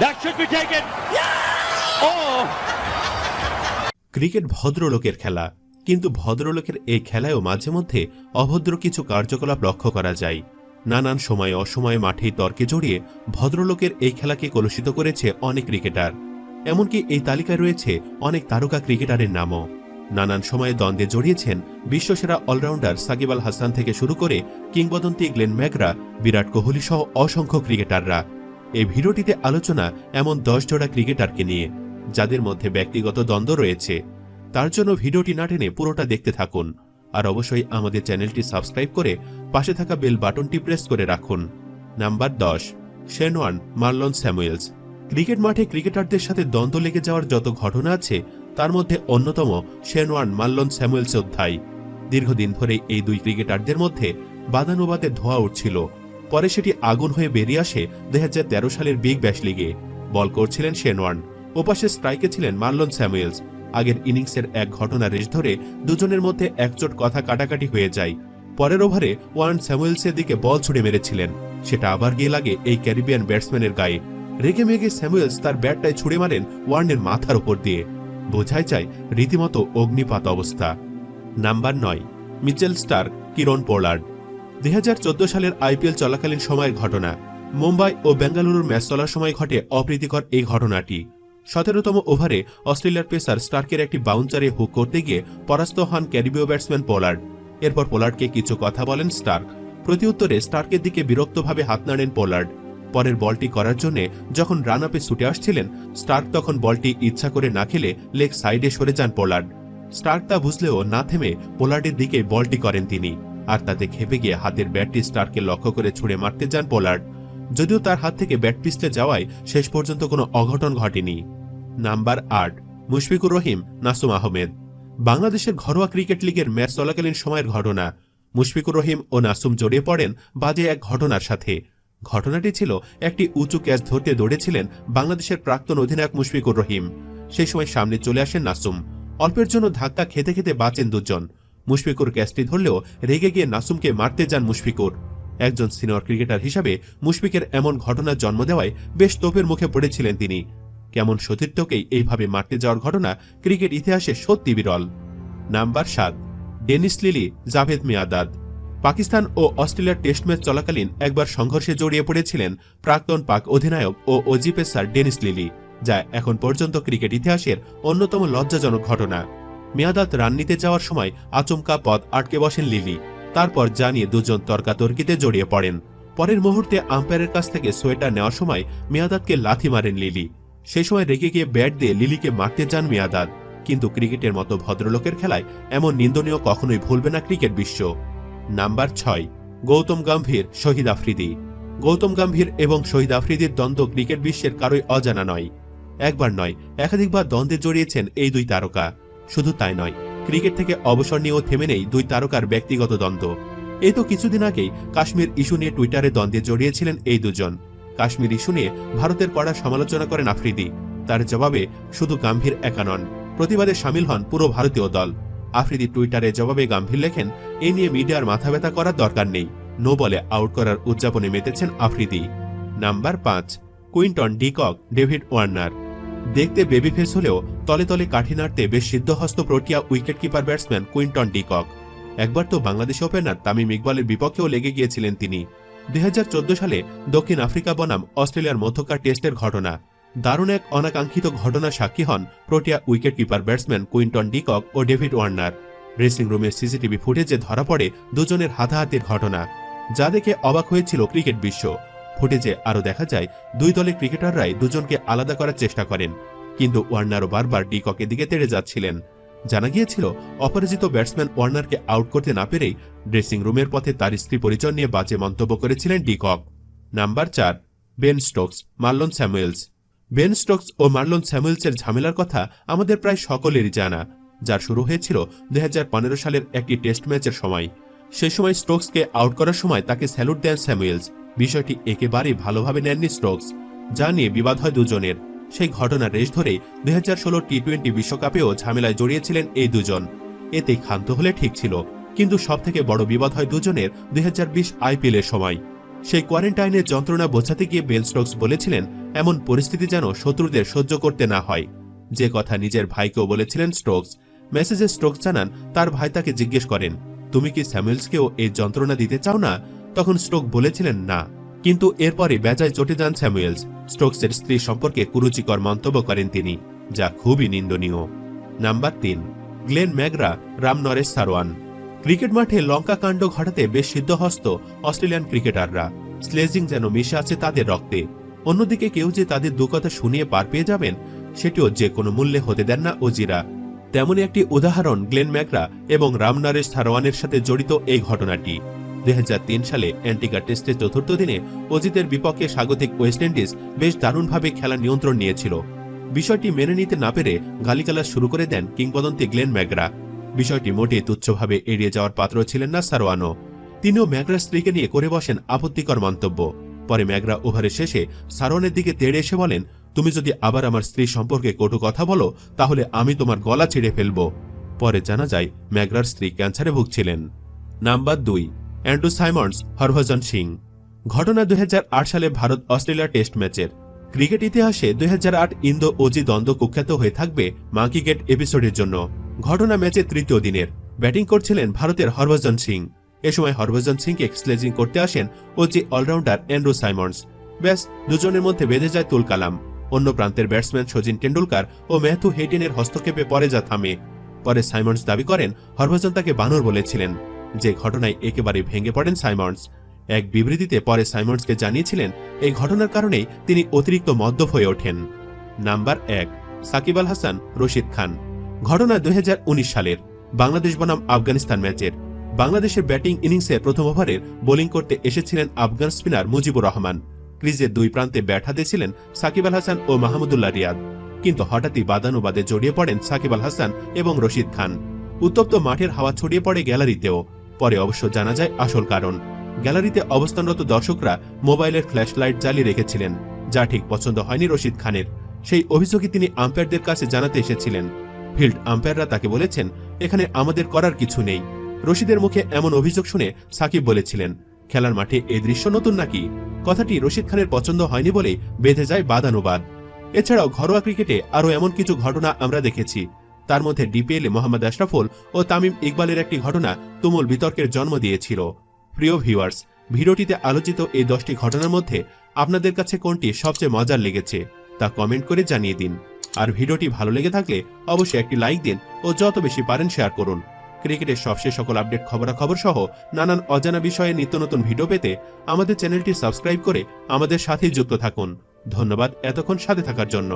That should be taken. Yeah! Oh, cricket ভদ্রলোকের খেলা কিন্তু ভদ্রলোকের এই খেলায়ও মাঝে মধ্যে অভদ্র কিছু কার্যকলাপ লক্ষ্য করা যায়। নানান সময় অসময়ে মাঠেই তর্কে জড়িয়ে ভদ্রলোকের এই খেলাকে কলুষিত করেছে অনেক ক্রিকেটার। এমনকি এই তালিকায় রয়েছে অনেক তারকা ক্রিকেটারের নামও। নানান সময়ে দ্বন্দ্বে জড়িয়েছেন বিশ্বসেরা অলরাউন্ডার সাকিব আল হাসান থেকে শুরু করে কিংবদন্তি গ্লেন ম্যাগরা বিরাট কোহলি সহ অসংখ্য ক্রিকেটাররা। ভিডিওটিতে আলোচনা এমন দশ জোড়া ক্রিকেটারকে নিয়ে, যাদের মধ্যে ব্যক্তিগত দ্বন্দ্ব রয়েছে। তার জন্য ভিডিওটি না টেনে পুরোটা দেখতে থাকুন। আর অবশ্যই আমাদের চ্যানেলটি সাবস্ক্রাইব করে পাশে থাকা বেল বাটনটি প্রেস করে রাখুন। নাম্বার দশ, শেনওয়ান মার্লন স্যামুয়েলস। ক্রিকেট মাঠে ক্রিকেটারদের সাথে দ্বন্দ্ব লেগে যাওয়ার যত ঘটনা আছে, তার মধ্যে অন্যতম শেনওয়ান মার্লন স্যামুয়েলস অধ্যায়। দীর্ঘদিন ধরে এই দুই ক্রিকেটারদের মধ্যে বাদানুবাদে ধোয়া উঠছিল। পরে সেটি আগুন হয়ে বেরিয়ে আসে দু হাজার তেরো সালের বিগ ব্যাশ লিগে। বল করছিলেন শেনওয়ান ওপাশে স্ট্রাইকে ছিলেন মার্লন স্যামুয়েলস। আগের ইনিংসের এক ঘটনা রেশ ধরে দুজনের মধ্যে একচোট কথা কাটাকাটি হয়ে যায়। পরের ওভারে ওয়ার্ন স্যামুয়েলসের দিকে বল ছুড়ে মেরেছিলেন। সেটা আবার গিয়ে লাগে এই ক্যারিবিয়ান ব্যাটসম্যানের গায়ে। রেগে মেগে স্যামুয়েলস তার ব্যাটটায় ছুড়ে মারেন ওয়ার্নের মাথার উপর দিয়ে। বোঝাই যায় রীতিমতো অগ্নিপাত অবস্থা। নাম্বার নয়, মিচেল স্টার কিরণ পোলার্ড। দুই হাজার চোদ্দ সালের আইপিএল চলাকালীন সময়ের ঘটনা। মুম্বাই ও বেঙ্গালুরুর ম্যাচ চলার সময় ঘটে অপ্রীতিকর এই ঘটনাটি। সতেরোতম ওভারে অস্ট্রেলিয়ার পেসার স্টার্কের একটি বাউন্সারে হুক করতে গিয়ে পরাস্ত হন ক্যারিবীয় ব্যাটসম্যান পোলার্ড। এরপর পোলার্ডকে কিছু কথা বলেন স্টার্ক। প্রতিউত্তরে স্টার্কের দিকে বিরক্তভাবে হাত নাড়েন পোলার্ড। পরের বলটি করার জন্য যখন রান আপে ছুটে আসছিলেন, স্টার্ক তখন বলটি ইচ্ছা করে না খেলে লেগ সাইডে সরে যান পোলার্ড। স্টার্ক তা বুঝলেও না থেমে পোলার্ডের দিকে বলটি করেন তিনি। আর তাতে খেপে গিয়ে হাতের ব্যাটটি স্টারকে লক্ষ্য করে ছুড়ে মারতে যান পোলার্ড। যদিও তার হাত থেকে ব্যাট পিছলে যাওয়ায় শেষ পর্যন্ত কোনো অঘটন ঘটেনি। নাম্বার আট, মুশফিকুর রহিম, নাসুম আহমেদ। বাংলাদেশের ঘরোয়া ক্রিকেট লিগের ম্যাচ চলাকালীন সময়ের ঘটনা। মুশফিকুর রহিম ও নাসুম জড়িয়ে পড়েন বাজে এক ঘটনার সাথে। ঘটনাটি ছিল একটি উঁচু ক্যাচ ধরতে দৌড়েছিলেন বাংলাদেশের প্রাক্তন অধিনায়ক মুশফিকুর রহিম। সেই সময় সামনে চলে আসেন নাসুম। অল্পের জন্য ধাক্কা খেতে খেতে বাঁচেন দুজন। মুশফিকুর ক্যাচটি ধরলেও রেগে গিয়ে নাসুমকে মারতে যান মুশফিকুর। একজন সিনিয়র ক্রিকেটার হিসাবে মুশফিকের এমন ঘটনার জন্ম দেওয়ায় বেশ তোপের মুখে পড়েছিলেন তিনি। কেমন সতীর্থকেই এইভাবে মারতে যাওয়ার ঘটনা ক্রিকেট ইতিহাসে সত্যি বিরল। নাম্বার সাত, ডেনিস লিলি, জাভেদ মিয়াদাদ। পাকিস্তান ও অস্ট্রেলিয়ার টেস্ট ম্যাচ চলাকালীন একবার সংঘর্ষে জড়িয়ে পড়েছিলেন প্রাক্তন পাক অধিনায়ক ও অজি পেসার ডেনিস লিলি, যা এখন পর্যন্ত ক্রিকেট ইতিহাসের অন্যতম লজ্জাজনক ঘটনা। মেয়াদাত রান নিতে যাওয়ার সময় আচমকা পথ আটকে বসেন লিলি। তারপর জানিয়ে দুজন তর্কাতর্কিতে জড়িয়ে পড়েন। পরের মুহূর্তে আম্পায়ারের কাছ থেকে সোয়েটার নেওয়ার সময় মেয়াদাতকে লাথি মারেন লিলি। সেই সময় রেগে গিয়ে ব্যাট দিয়ে লিলিকে মারতে যান মেয়াদাত। কিন্তু ক্রিকেটের মতো ভদ্রলোকের খেলায় এমন নিন্দনীয় কখনোই ভুলবে না ক্রিকেট বিশ্ব। নাম্বার ছয়, গৌতম গম্ভীর, শহীদ আফ্রিদি। গৌতম গম্ভীর এবং শহীদ আফ্রিদির দ্বন্দ্ব ক্রিকেট বিশ্বের কারোই অজানা নয়। একবার নয়, একাধিকবার দ্বন্দ্বে জড়িয়েছেন এই দুই তারকা। শুধু তাই নয়, ক্রিকেট থেকে অবসর নিয়েও থেমে নেই দুই তারকার ব্যক্তিগত দ্বন্দ্ব। এই তো কিছুদিন আগেই কাশ্মীর ইস্যু নিয়ে টুইটারে দ্বন্দ্বে জড়িয়েছিলেন এই দুজন। কাশ্মীর ইস্যু নিয়ে ভারতের কড়া সমালোচনা করেন আফ্রিদি। তার জবাবে শুধু গাম্ভীর একা নন, প্রতিবাদে সামিল হন পুরো ভারতীয় দল। আফ্রিদি টুইটারে জবাবে গাম্ভীর লেখেন, এ নিয়ে মিডিয়ার মাথা ব্যথা করার দরকার নেই। নো বলে আউট করার উদযাপনে মেতেছেন আফ্রিদি। নাম্বার পাঁচ, Quinton de Kock, David Warner. দেখতে বেবি ফেস হলেও তলে তলে কাঠি নাড়তে বেশ সিদ্ধহস্ত Protea wicket keeper batsman Quinton de Kock একবার তো বাংলাদেশ ওপেনার তামিম ইকবালের বিপক্ষেও লেগে গিয়েছিলেন তিনি। দুই হাজার চোদ্দ সালে দক্ষিণ আফ্রিকা বনাম অস্ট্রেলিয়ার মধ্যকার টেস্টের ঘটনা। দারুণ এক অনাকাঙ্ক্ষিত ঘটনা সাক্ষী হন Protea wicket keeper batsman Quinton de Kock ও ডেভিড ওয়ার্নার। ড্রেসিং রুমের সিসিটিভি ফুটেজে ধরা পড়ে দুজনের হাতাহাতির ঘটনা, যা দেখে অবাক হয়েছিল ক্রিকেট বিশ্ব। ফুটেজে আরও দেখা যায়, দুই দলের ক্রিকেটাররাই দুজনকে আলাদা করার চেষ্টা করেন। কিন্তু ওয়ার্নারও বারবার ডিককের দিকে তেড়ে যাচ্ছিলেন। জানা গিয়েছিল, অপরাজিত ব্যাটসম্যান ওয়ার্নারকে আউট করতে না পেরেই ড্রেসিং রুমের পথে তার স্ত্রী পরিচয় নিয়ে বাজে মন্তব্য করেছিলেন ডিকক। নাম্বার চার, Ben Stokes, Marlon Samuels. Ben Stokes ও মার্লন স্যামুয়েলসের ঝামেলার কথা আমাদের প্রায় সকলেরই জানা, যার শুরু হয়েছিল দুই হাজার পনেরো সালের একটি টেস্ট ম্যাচের সময়। সেই সময় স্টোকসকে আউট করার সময় তাকে স্যালুট দেন স্যামুয়েলস। বিষয়টি একেবারেই ভালোভাবে নেননি স্টোকস, যা নিয়ে বিবাদ হয় দুজনের। সেই ঘটনার রেশ ধরে দুই হাজার ষোলো টি টোয়েন্টি বিশ্বকাপেও ঝামেলায় জড়িয়েছিলেন এই দুজন। এতে ক্ষান্ত হলে ঠিক ছিল, কিন্তু সবথেকে বড় বিবাদ হয় দুজনের দুই হাজার বিশ আইপিএল এর সময়। সেই কোয়ারেন্টাইনের যন্ত্রণা বোঝাতে গিয়ে বেন স্টোকস বলেছিলেন, এমন পরিস্থিতি যেন শত্রুদের সহ্য করতে না হয়। যে কথা নিজের ভাইকেও বলেছিলেন স্টোকস মেসেজে স্টোকস জানান, তার ভাই তাকে জিজ্ঞেস করেন, তুমি কি স্যামুয়েলসকেও এই যন্ত্রণা দিতে চাও না? তখন স্টোক বলেছিলেন, না। কিন্তু এরপরে বেজায় চটে যান স্যামুয়েলস। স্টোকসের স্ত্রী সম্পর্কে কুরুচিকর মন্তব্য করেন তিনি, যা খুবই নিন্দনীয়। নাম্বার তিন, Glenn McGrath Ram Naresh Sarwan cricket মাঠে লঙ্কা কাণ্ড ঘটাতে বেশ সিদ্ধহস্ত অস্ট্রেলিয়ান ক্রিকেটাররা। স্লেজিং যেন মিশে আছে তাদের রক্তে। অন্যদিকে কেউ যে তাদের দুকথা শুনিয়ে পার পেয়ে যাবেন, সেটিও যে কোনো মূল্যে হতে দেন না ওজিরা। তেমনই একটি উদাহরণ গ্লেন ম্যাকরা এবং রামনারেশ থারওয়ানের সাথে জড়িত এই ঘটনাটি। দুই হাজার তিন সালে অ্যান্টিকা টেস্টের চতুর্থ দিনে অজিতের বিপক্ষে স্বাগতিক ওয়েস্ট ইন্ডিজ বেশ দারুণভাবে খেলা নিয়ন্ত্রণ নিয়েছিল। বিষয়টি মেনে নিতে না পেরে গালিগালাজ শুরু করে দেন কিংবদন্তি গ্লেন ম্যাগরা। বিষয়টি মোটেই তুচ্ছভাবে এড়িয়ে যাওয়ার পাত্র ছিলেন না সারোয়ানো। তিনিও ম্যাগরার স্ত্রীকে নিয়ে করে বসেন আপত্তিকর মন্তব্য। পরে ম্যাগরা ওভারের শেষে সারোয়ানের দিকে তেড়ে এসে বলেন, তুমি যদি আবার আমার স্ত্রী সম্পর্কে কটু কথা বলো, তাহলে আমি তোমার গলা ছিঁড়ে ফেলব। পরে জানা যায়, ম্যাগরার স্ত্রী ক্যান্সারে ভুগছিলেন। নাম্বার দুই অ্যান্ড্রু সাইমন্ডস হরভজন সিং। ঘটনা দুই হাজার আট সালে ভারত অস্ট্রেলিয়া টেস্ট ম্যাচের। ক্রিকেট ইতিহাসে দুই হাজার আট ইন্দো ওজি দ্বন্দ্ব কুখ্যাত হয়ে থাকবে মাঙ্কি গেট এপিসোডের জন্য। ঘটনা ম্যাচের তৃতীয় দিনের। ব্যাটিং করছিলেন ভারতের হরভজন সিং। এ সময় হরভজন সিংকে স্লেজিং করতে আসেন ওজি অলরাউন্ডার অ্যান্ড্রু সাইমন্ডস ব্যাস, দুজনের মধ্যে বেঁধে যায় তুলকালাম অন্য প্রান্তের ব্যাটসম্যান সচিন টেন্ডুলকার ও ম্যাথু হেডিনের হস্তক্ষেপে পরে যা থামে। পরে সাইমন্ডস দাবি করেন, হরভজন তাকে বানর বলেছিলেন। যে ঘটনায় একেবারে ভেঙে পড়েন সাইমন্ডস এক বিবৃতিতে পরে সাইমন্ডসকে জানিয়েছিলেন, এই ঘটনার কারণেই তিনি অতিরিক্ত মদ্যপ হয়ে ওঠেন। নাম্বার এক, সাকিব আল হাসান, রশিদ খান। ঘটনা দুই হাজার উনিশ সালের, বাংলাদেশ বনাম আফগানিস্তান ম্যাচের। বাংলাদেশের ব্যাটিং ইনিংসে প্রথম ওভারের বোলিং করতে এসেছিলেন আফগান স্পিনার মুজিবুর রহমান। ক্রিজের দুই প্রান্তে ব্যাট হাতে ছিলেন সাকিব আল হাসান ও মাহমুদুল্লাহ রিয়াদ। কিন্তু হঠাৎই বাদানুবাদে জড়িয়ে পড়েন সাকিব আল হাসান এবং রশিদ খান। উত্তপ্ত মাঠের হাওয়া ছড়িয়ে পড়ে গ্যালারিতেও। পরে অবশ্য জানা যায় আসল কারণ। গ্যালারিতে অবস্থানরত দর্শকরা মোবাইলের ফ্ল্যাশ লাইট জ্বালিয়ে রেখেছিলেন, যা ঠিক পছন্দ হয়নি রশিদ খানের। সেই অভিযোগই তিনি আম্পায়ারদের কাছে জানাতে এসেছিলেন। ফিল্ড আম্পায়াররা তাকে বলেছেন, এখানে আমাদের করার কিছু নেই। রশিদের মুখে এমন অভিযোগ শুনে সাকিব বলেছিলেন, খেলার মাঠে এই দৃশ্য নতুন নাকি? কথাটি রশিদ খানের পছন্দ হয়নি বলে বেঁধে যায় বাদানুবাদ। এছাড়াও ঘরোয়া ক্রিকেটে আরও এমন কিছু ঘটনা আমরা দেখেছি তার মধ্যে ডিপিএলে মোহাম্মদ আশরাফুল ও তামিম ইকবালের একটি ঘটনা তুমুল বিতর্কের জন্ম দিয়েছিল। প্রিয় ভিউয়ার্স, ভিডিওটিতে আলোচিত এই দশটি ঘটনার মধ্যে আপনাদের কাছে কোনটি সবচেয়ে মজার লেগেছে তা কমেন্ট করে জানিয়ে দিন। আর ভিডিওটি ভালো লেগে থাকলে অবশ্যই একটি লাইক দিন ও যত বেশি পারেন শেয়ার করুন। ক্রিকেটের সবশেষ সকল আপডেট খবরাখবর সহ নানান অজানা বিষয়ে নিত্য নতুন ভিডিও পেতে আমাদের চ্যানেলটি সাবস্ক্রাইব করে আমাদের সাথেই যুক্ত থাকুন। ধন্যবাদ এতক্ষণ সাথে থাকার জন্য।